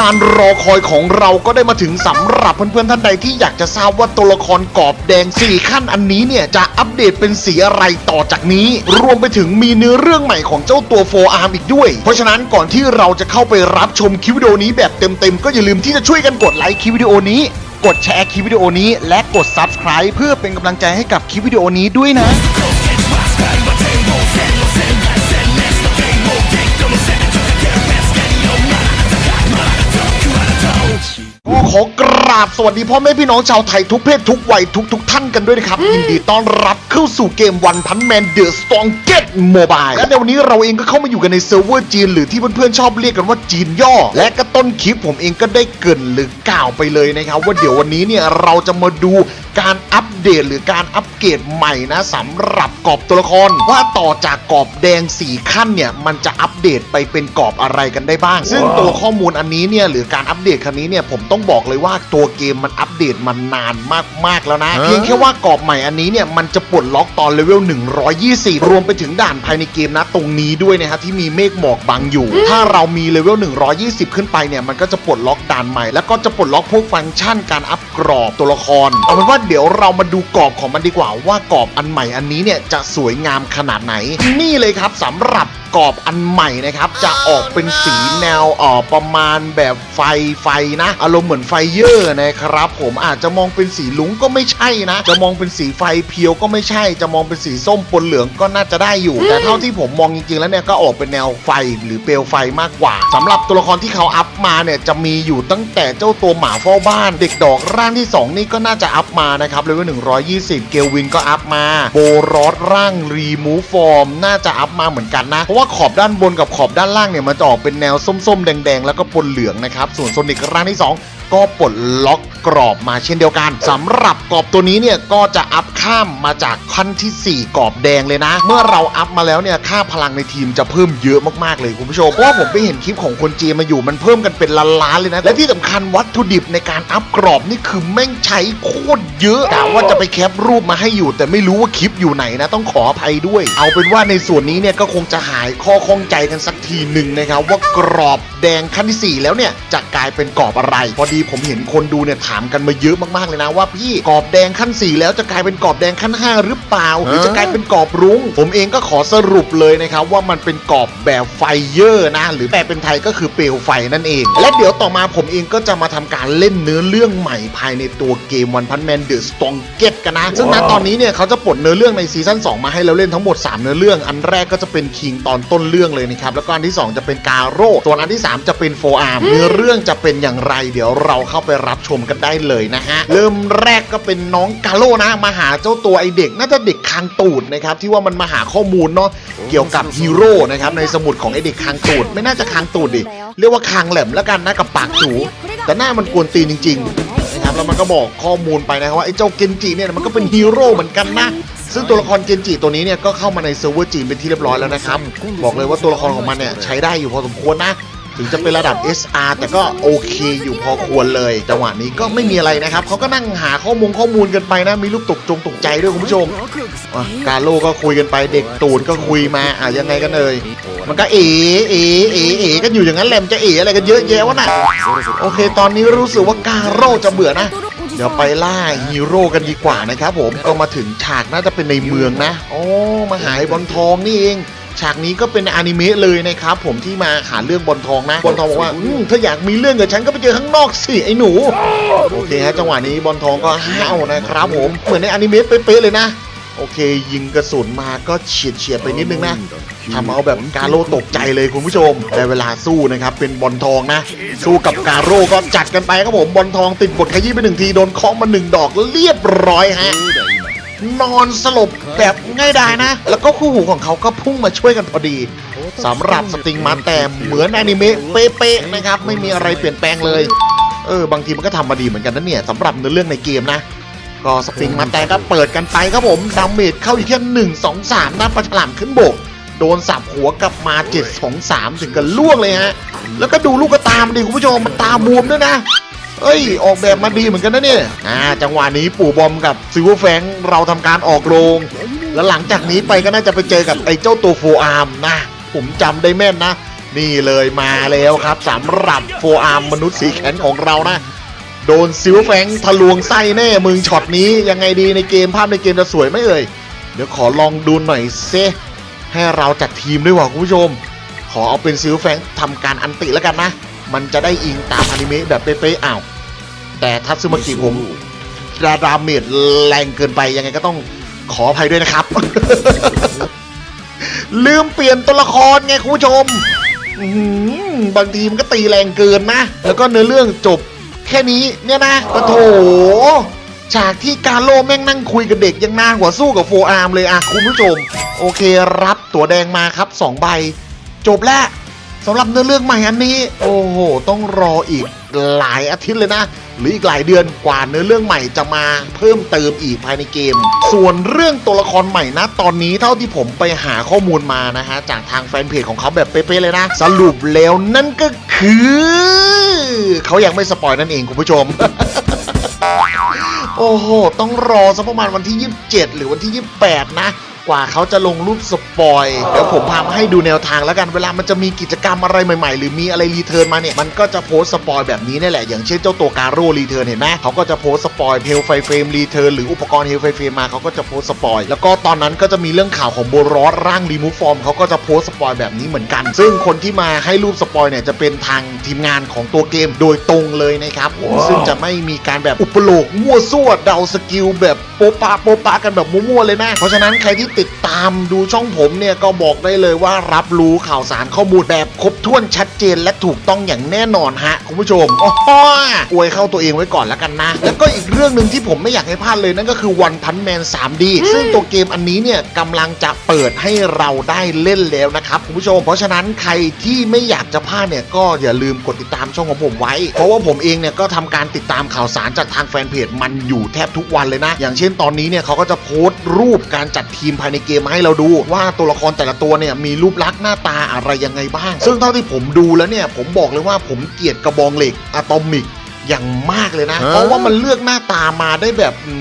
การรอคอยของเราก็ได้มาถึงสำหรับเพื่อนๆท่านใดที่อยากจะทราบว่าตัวละครกรอบแดง 4 ขั้นอันนี้เนี่ยจะอัปเดตเป็นสีอะไรต่อจากนี้ รวมไปถึงมีเนื้อเรื่องใหม่ของเจ้าตัวโฟอาร์มอีกด้วย เพราะฉะนั้นก่อนที่เราจะเข้าไปรับชมคลิปวิดีโอนี้แบบเต็มๆก็อย่าลืมที่จะช่วยกันกดไลค์คลิปวิดีโอนี้กดแชร์คลิปวิดีโอนี้ และกด Subscribe เพื่อเป็นกำลังใจให้กับคลิปวิดีโอนี้ด้วยนะ ขอกราบสวัสดีพ่อแม่พี่น้องชาวไทยทุกเพศทุกวัยทุกทุกๆท่านกันด้วยนะครับ ยินดีต้อนรับเข้าสู่เกมวันพันแมนเดอะสตองเก็ตโมบายและในวันนี้เราเองก็เข้ามาอยู่กันในเซิร์ฟเวอร์จีน หรือที่เพื่อนๆชอบเรียกกันว่าจีนย่อ และก็ต้นคลิปผมเองก็ได้เกรินหรือกล่าวไปเลยนะครับ ว่าเดี๋ยววันนี้เนี่ยเราจะมาดูการอัปเดตหรือการอัปเกรดใหม่นะสำหรับกรอบตัวละคร ว่าต่อจากกรอบแดง 4 ขั้นเนี่ยมันจะอัปเดตไปเป็นกรอบอะไรกันได้บ้าง ซึ่งตัวข้อมูลอันนี้เนี่ยหรือการอัปเดตครั้งนี้เนี่ยผมต้องบอกเลยว่าตัวเกมมันอัปเดตมานานมากๆแล้วนะ เพียงแค่ว่ากรอบใหม่อันนี้เนี่ยมันจะปลดล็อกตอนเลเวล 120 รวมไปถึงด่านภายในเกมนะตรงนี้ด้วยนะครับที่มีเมฆหมอกบังอยู่ ถ้าเรามีเลเวล 120 ขึ้นไปเนี่ยมันก็จะปลดล็อกด่านใหม่ แล้วก็จะปลดล็อกพวกฟังก์ชันการอัปกรอบตัวละครเอาเป็นว่าเดี๋ยวเรามาดูกรอบของมันดีกว่าว่ากรอบอันใหม่อันนี้เนี่ยจะสวยงามขนาดไหนนี่เลยครับสำหรับกรอบอันใหม่นะครับ จะออกเป็นสีแนวเอ่อประมาณแบบไฟไฟนะ อารมณ์เหมือนไฟเยอร์นะครับผมอาจจะมองเป็นสีลุงก็ไม่ใช่นะ จะมองเป็นสีไฟเพียวก็ไม่ใช่ จะมองเป็นสีส้มปนเหลืองก็น่าจะได้อยู่ แต่เท่าที่ผมมองจริงๆแล้วเนี่ยก็ออกเป็นแนวไฟหรือเปลวไฟมากกว่าสำหรับตัวละครที่เขาอัพมาเนี่ยจะมีอยู่ตั้งแต่เจ้าตัวหมาเฝ้าบ้าน เด็กดอกร่างที่ 2 นี่ก็น่าจะอัพมานะครับเลเวล120 เกลวินก็อัพมา โบรอสร่างรีมูฟอร์มน่าจะอัพมาเหมือนกันนะเพราะว่าขอบด้านบนกับขอบด้านล่างเนี่ยมันจะออกเป็นแนวส้มๆ แดงๆ แล้วก็ปนเหลืองนะครับ ส่วนโซนิกร่างที่ 2 ก็ปลดล็อกกรอบมาเช่นเดียวกันสำหรับกรอบตัวนี้เนี่ยก็จะอัพข้ามมาจากขั้นทีสี่ 4 กรอบแดงเลยนะ เมื่อเราอัพมาแล้วเนี่ยค่าพลังในทีมจะเพิ่มเยอะมากๆเลยคุณผู้ชมเพราะว่าผมไปเห็นคลิปของคนจีนมาอยู่มันเพิ่มกันเป็นล้านๆเลยนะและที่สำคัญวัตถุดิบในการอัพกรอบนี่คือแม่งใช้โคตรเยอะกะว่าจะไปแคปรูปมาให้อยู่ แต่ไม่รู้ว่าคลิปอยู่ไหนนะต้องขออภัยด้วย เอาเป็นว่าในส่วนนี้เนี่ยก็คงจะหายข้อข้องใจกันสักทีหนึ่งนะครับว่ากรอบแดงขั้นที่สี่แล้วเนี่ยจะกลายเป็นกรอบอะไรพอดีผมเห็นคนดูเนี่ยถามกันมาเยอะมากๆเลยนะว่าพี่กรอบแดงขั้นสี่แล้วจะกลายเป็นกรอบแดงขั้นห้าหรือเปล่า หรือจะกลายเป็นกรอบรุ้ง ผมเองก็ขอสรุปเลยนะครับว่ามันเป็นกรอบแบบไฟเยอร์นะ หรือแปลเป็นไทยก็คือเปลวไฟนั่นเอง และเดี๋ยวต่อมาผมเองก็จะมาทำการเล่นเนื้อเรื่องใหม่ภายในตัวเกมวันพันแมนเดอะสตองเก็ตกันนะ ซึ่งณตอนนี้เนี่ยเขาจะปลดเนื้อเรื่องในซีซั่น2มาให้เราเล่นทั้งหมด 3 เนื้อเรื่อง อันแรกก็จะเป็นคิงตอนต้นเรื่องเลยนะครับแล้วก็อันที่ 2 จะเป็นกาโร่ส่วนอันที่ 3 จะเป็นโฟอาร์มเนื้อเรื่องจะเป็นอย่างไรเดี๋ยวเราเข้าไปรับชมกันได้เลยนะฮะเริ่มแรกก็เป็นน้องกาโร่นะมาหาเจ้าตัวไอเด็กน่าจะเด็กคางตูดนะครับที่ว่ามันมาหาข้อมูลเนาะเกี่ยวกับฮีโร่นะครับในสมุดของไอเด็กคางตูดไม่น่าจะคางตูดดิเรียกว่าคางแหลมแล้วกันนะกับปากจูแต่หน้ามันกวนตีนจริง ๆ นะครับแล้วมันก็บอกข้อมูลไปนะครับว่าไอ้เจ้าเกนจิเนี่ยมันก็เป็นฮีโร่เหมือนกันนะซึ่งตัวละครเกนจิตัวนี้เนี่ยก็เข้ามาในเซิร์ฟเวอร์จีนเป็นที่เรียบร้อยแล้วนะครับ บอกเลยว่าตัวละครของมันเนี่ยใช้ได้อยู่พอสมควรนะ ถึงจะเป็นระดับ SR แต่ก็โอเคอยู่พอควรเลยจังหวะนี้ก็ไม่มีอะไรนะครับเขาก็นั่งหาข้อมูลข้อมูลกันไปนะ มีลูกตกจงตกใจด้วยคุณผู้ชมกาโลก็คุยกันไปเด็กตูนก็คุยมาอะยังไงกันเอ่ยมันก็เอ๋เอ๋เอ๋เอ๋กันอยู่อย่างนั้นแหละมันจะเอ๋อะไรกันเยอะแยะวะน่ะโอเค ตอนนี้รู้สึกว่ากาโร่จะเบื่อนะเดี๋ยวไปล่าฮีโร่กันดีกว่านะครับผมก็มาถึงฉากน่าจะเป็นในเมืองนะ โอ้ มาหาไอ้บอลทองนี่เอง ฉากนี้ก็เป็นอนิเมะเลยนะครับผมที่มาหาเรื่องบอลทองนะบอลทองบอกว่าอืมถ้าอยากมีเรื่องกับฉันก็ไปเจอข้างนอกสิไอ้หนูโอเคฮะจังหวะนี้บอลทองก็ห้าวนะครับผมเหมือนในอนิเมะเป๊ะๆเลยนะโอเค ยิงกระสุนมาก็เฉียดเฉียดๆไปนิดนึงนะทำเอาแบบกาโร่ตกใจเลยคุณผู้ชมแต่เวลาสู้นะครับ เป็นบอลทองนะ สู้กับกาโร่ก็จัดกันไปครับผมบอลทองติดบทขยี้ไปหนึ่งที โดนเคาะมาหนึ่งดอกเรียบร้อยฮะนอนสลบ แบบง่ายดายนะ แล้วก็คู่หูของเขาก็พุ่งมาช่วยกันพอดีสำหรับสติงมาแต่เหมือนอนิเมะเป๊ะๆนะครับ ไม่มีอะไรเปลี่ยนแปลงเลยเออบางทีมันก็ทำมาดีเหมือนกันนะเนี่ยสำหรับเนื้อเรื่องในเกมนะ ก็สปริงมาแต่ก็เปิดกันไปครับผมดาเมจเข้าอยู่แค่หนึ่งสองสามนะปลาฉลามขึ้นบก โดนสับหัวกลับมาเจ็ดสองสามถึงกับล่วงเลยฮะ แล้วก็ดูลูกกระตามดิคุณผู้ชมมันตาบวมด้วยนะ เอ้ย ออกแบบมาดีเหมือนกันนะเนี่ยอ่าจังหวะนี้ปู่บอมกับซิลเวอร์แฟงเราทำการออกโรง แล้วหลังจากนี้ไปก็น่าจะไปเจอกับไอ้เจ้าตัวโฟอาร์มนะ ผมจำได้แม่นนะ นี่เลยมาแล้วครับสำหรับโฟอาร์มมนุษย์สีแขนของเรานะ โดนซิลแฟงทะลวงไส้แน่มึงช็อตนี้ยังไงดีในเกมภาพในเกมจะสวยไหมเอ่ยเดี๋ยวขอลองดูหน่อยเซให้เราจัดทีมด้วยว่ะคุณผู้ชม ขอเอาเป็นซิลแฟงทำการอันติแล้วกันนะ มันจะได้อิงตามอนิเมะแบบเป๊ะๆอ้าวแต่ทัตสึมากิผมดาดาเมจแรงเกินไปยังไงก็ต้อง ขออภัยด้วยนะครับ ลืมเปลี่ยนตัวละครไงคุณผู้ชมบางทีมันก็ตีแรงเกินนะ แล้วก็เนื้อเรื่องจบแค่นี้เนี่ยนะปะโถฉากที่กาโลแม่งนั่งคุยกับเด็กยังน่ากว่าสู้กับโฟอาร์มเลยอะคุณผู้ชม โอเครับตัวแดงมาครับสองใบ จบแล้ว สำหรับเนื้อเรื่องใหม่อันนี้ โอ้โห ต้องรออีกหลายอาทิตย์เลยนะ หรืออีกหลายเดือนกว่าเนื้อเรื่องใหม่จะมาเพิ่มเติมอีกภายในเกม ส่วนเรื่องตัวละครใหม่นะ ตอนนี้เท่าที่ผมไปหาข้อมูลมานะฮะ จากทางแฟนเพจของเขาแบบเป๊ะๆเลยนะ สรุปแล้วนั่นก็คือ เขายังไม่สปอยนั่นเองคุณผู้ชมโอ้โห ต้องรอสักประมาณวันที่ 27 หรือวันที่ 28 นะ กว่าเขาจะลงรูปสปอยเดี๋ยวผมพามาให้ดูแนวทางแล้วกันเวลามันจะมีกิจกรรมอะไรใหม่ๆ หรือมีอะไรรีเทิร์นมาเนี่ยมันก็จะโพสต์สปอยแบบนี้นี่แหละอย่างเช่นเจ้าตัวการโร่รีเทิร์นเห็นไหมเขาก็จะโพสต์สปอยเฮลไฟเฟรมรีเทิร์นหรืออุปกรณ์เฮลไฟเฟรมมาเขาก็จะโพสต์สปอยแล้วก็ตอนนั้นก็จะมีเรื่องข่าวของโบรอสร่างรีมูฟฟอร์มเขาก็จะโพสต์สปอยแบบนี้เหมือนกัน ซึ่งคนที่มาให้รูปสปอยเนี่ยจะเป็นทางทีมงานของตัวเกมโดยตรงเลยนะครับผมซึ่งจะไม่มีการแบบอุปโลกมั่วซั่วเดาสกิลแบบโป๊ะปะโป๊ะปะกันแบบมั่วๆเลยนะเพราะฉะนั้นใครที่ติดตามดูช่องผมเนี่ยก็บอกได้เลยว่ารับรู้ข่าวสารข้อมูลแบบครบถ้วนชัดเจนและถูกต้องอย่างแน่นอนฮะคุณผู้ชมโอ้โหอวยเข้าตัวเองไว้ก่อนแล้วกันนะ แล้วก็อีกเรื่องหนึ่งที่ผมไม่อยากให้พลาดเลยนั่นก็คือวันพันแมน 3D ซึ่งตัวเกมอันนี้เนี่ยกำลังจะเปิดให้เราได้เล่นแล้วนะครับคุณผู้ชม เพราะฉะนั้นใครที่ไม่อยากจะพลาดเนี่ยก็อย่าลืมกดติดตามช่องของผมไว้ เพราะว่าผมเองเนี่ยก็ทำการติดตามข่าวสารจากทางแฟนเพจมันอยู่แทบทุกวันเลยนะ อย่างเช่นตอนนี้เนี่ยเขาก็จะโพสต์รูปการจัดทีมภายในเกมมาให้เราดู ว่าตัวละครแต่ละตัวเนี่ยมีรูปลักษณ์หน้าตาอะไรยังไงบ้าง ซึ่งเท่าที่ผมดูแล้วเนี่ยผมบอกเลยว่าผมเกลียดกระบองเหล็กอะตอมิกอย่างมากเลยนะ เพราะว่ามันเลือกหน้าตามาได้แบบอื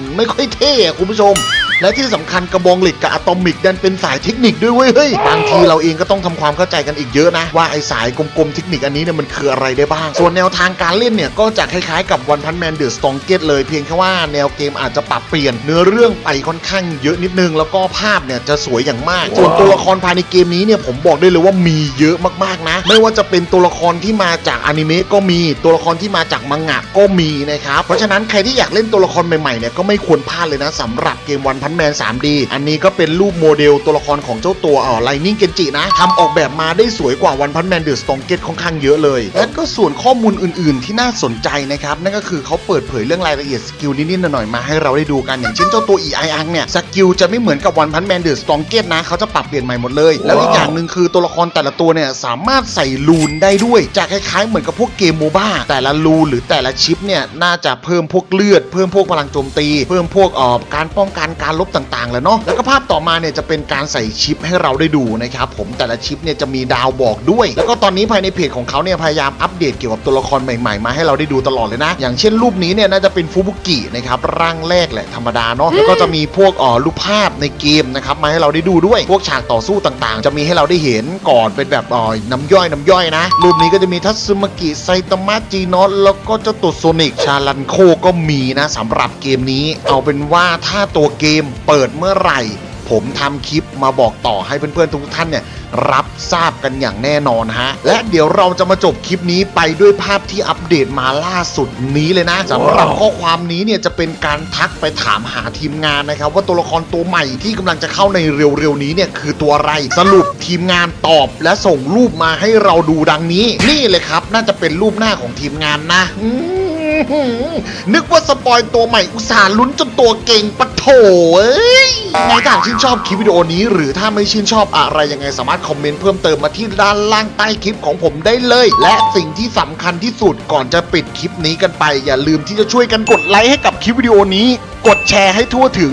มไม่ค่อยเท่อะคุณผู้ชม และที่สำคัญกระบองเหล็กกับอะตอมิกดันเป็นสายเทคนิคด้วยเว้ยเฮ้ยบางทีเราเองก็ต้องทำความเข้าใจกันอีกเยอะนะ ว่าไอ้สายกลมๆเทคนิคอันนี้เนี่ยมันคืออะไรได้บ้าง ส่วนแนวทางการเล่นเนี่ยก็จะคล้ายๆกับวันพันแมนเดอะสตองเกตเลยเพียงแค่ว่าแนวเกมอาจจะปรับเปลี่ยนเนื้อเรื่องไปค่อนข้างเยอะนิดนึง แล้วก็ภาพเนี่ยจะสวยอย่างมาก ส่วนตัวละครภายในเกมนี้เนี่ยผมบอกได้เลยว่ามีเยอะมากๆนะ ไม่ว่าจะเป็นตัวละครที่มาจากอนิเมะก็มีตัวละครที่มาจากมังงะก็มีนะครับเพราะฉะนั้นใครที่อยากเล่นตัวละครใหม่ๆเนี่ยก็ไม่ควรพลาดเลยนะสำหรับเกมวันพันแมน 3D อันนี้ก็เป็นรูปโมเดลตัวละครของเจ้าตัวเอ่อไลนิ่งเกนจินะทำออกแบบมาได้สวยกว่าวันพันแมนเดอะสตองเกตค่อนข้างเยอะเลยและก็ส่วนข้อมูลอื่นๆ ที่น่าสนใจนะครับนั่นก็คือเขาเปิดเผยเรื่องรายละเอียดสกิลนิดๆหน่อยๆมาให้เราได้ดูกันอย่างเช่นเจ้าตัว e i อังเนี่ยสกิลจะไม่เหมือนกับวันพันแมนเดอะสตองเกตนะเขาจะปรับเปลี่ยนใหม่หมดเลย แล้วอีกอย่างหนึ่งคือตัวละครแต่ละตัวเนี่ยสามารถใส่ลูนได้ด้วยจะคล้ายๆเหมือนกับพวกเกมโมบ้าแต่ละลูนหรือแต่ละชิปเนี่ยน่าจะเพิ่มพวกเลือด เพิ่มพวกพลังโจมตี เพิ่มพวกเอ่อการป้องกันการลบต่างๆแล้วเนาะแล้วก็ภาพต่อมาเนี่ยจะเป็นการใส่ชิปให้เราได้ดูนะครับผมแต่ละชิปเนี่ยจะมีดาวบอกด้วย แล้วก็ตอนนี้ภายในเพจของเขาเนี่ยพยายามอัปเดตเกี่ยวกับตัวละครใหม่ๆ มาให้เราได้ดูตลอดเลยนะ อย่างเช่นรูปนี้เนี่ยน่าจะเป็นฟูบุกินะครับร่างแรกแหละธรรมดาเนาะแล้วก็จะมีพวกอ่อรูปภาพในเกมนะครับมาให้เราได้ดูด้วย พวกฉากต่อสู้ต่างๆ จะมีให้เราได้เห็นก่อนเป็นแบบอ่อน้ำย่อยน้ำย่อยนะ รูปนี้ก็จะมีทัตสึมกิไซตามะจีนอสแล้วก็เจ้าตัวโซนิกชาลันโคก็มีนะสำหรับเกมนี้ เอาเป็นว่าถ้าตัวเกมเปิดเมื่อไหร่ ผมทำคลิปมาบอกต่อให้เพื่อนๆทุกท่านเนี่ยรับทราบกันอย่างแน่นอนฮะ และเดี๋ยวเราจะมาจบคลิปนี้ไปด้วยภาพที่อัปเดตมาล่าสุดนี้เลยนะสำหรับข้อความนี้เนี่ยจะเป็นการทักไปถามหาทีมงานนะครับ ว่าตัวละครตัวใหม่ที่กำลังจะเข้าในเร็วๆนี้เนี่ยคือตัวอะไรสรุปทีมงานตอบและส่งรูปมาให้เราดูดังนี้ นี่เลยครับ น่าจะเป็นรูปหน้าของทีมงานนะอื นึกว่าสปอยตัวใหม่อุตส่าห์ลุ้นจนตัวเก่งปะโถเอ้ยไงถ้าชื่นชอบคลิปวิดีโอนี้ หรือถ้าไม่ชื่นชอบอะไรยังไงสามารถคอมเมนต์เพิ่มเติมมาที่ด้านล่างใต้คลิปของผมได้เลย และสิ่งที่สำคัญที่สุดก่อนจะปิดคลิปนี้กันไป อย่าลืมที่จะช่วยกันกดไลค์ให้กับคลิปวิดีโอนี้ กดแชร์ให้ทั่วถึง